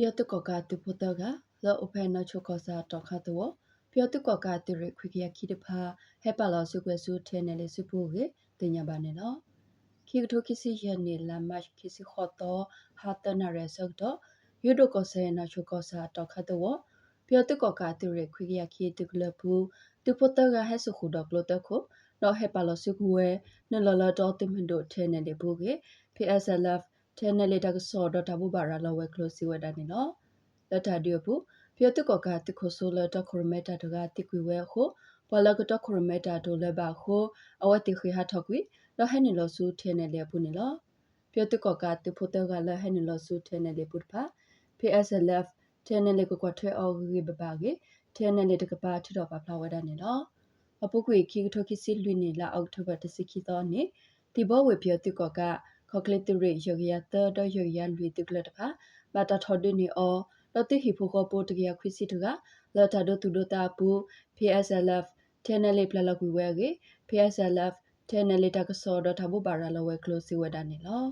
ပြောတုကောကတူပတကလောအဖဲနချိုကောစာတော့ခတ်တော့ပြောတုကောကတူရခွေကရခိတဖာဟဲပါလောစုကွဲစုထဲနယ်လေစုဖို့ကေတင်ညာပါနေနော်ခိကထိုခိစီယနေလာမတ်ခိစီခေါ်တော့ဟာတနာရဲဆောက်တော့ယူဒိုကောဆဲနချိုကောစာတော့ခတ်တော့ပြောတုကောကတူရခွေကရခိတုကလဘူးတူပတကဟဲစုခုတော့ကလတော့ခုတော့ဟဲပါလောစုကွဲနလလတော့တင်မင်တို့ထဲနယ်လေဘူးကေ PSLF ထဲနယ်လေတကစောတော့တဘူးပါရလောဝဲကလိုစီဝဲတာနေနော်လက်တာဒီဘူးပြောတုကောကတခုဆိုလတခရမတာတကတိကွေဝဲခုဘလကတခရမတာဒိုလဘခုအဝတိခိဟာထကွေလဟဲနေလောဆူထဲနယ်လေဘူးနေလောပြောတုကောကတဖို့တော့ကလဟဲနေလောဆူထဲနယ်လေပုတ်ဖာ PSLF ထဲနယ်လေကွာထွဲအော်ဂေဘဘာဂေထဲနယ်လေတကပါထီတော့ပါဖလာဝဲတာနေလောအပုကွေခိထိုခိစီလွိနေလာအောက်တိုဘာတစီခိတော့နေဒီဘောဝေပြောတုကောက ခေါကလစ်တရိယောဂီယာတဒယောဂီယာလွီတုကလတဖာဘာတာထော်ဒနီအောလတိဟီဖိုကောပိုတကီယာခွီစီတကလတာဒိုတူဒိုတာပူ PSLF တဲနယ်လေးပလလကွေဝဲကေ PSLF တဲနယ်လေးတကဆောဒထဘူဘာရာလဝဲကလိုစီဝဲဒါနေလော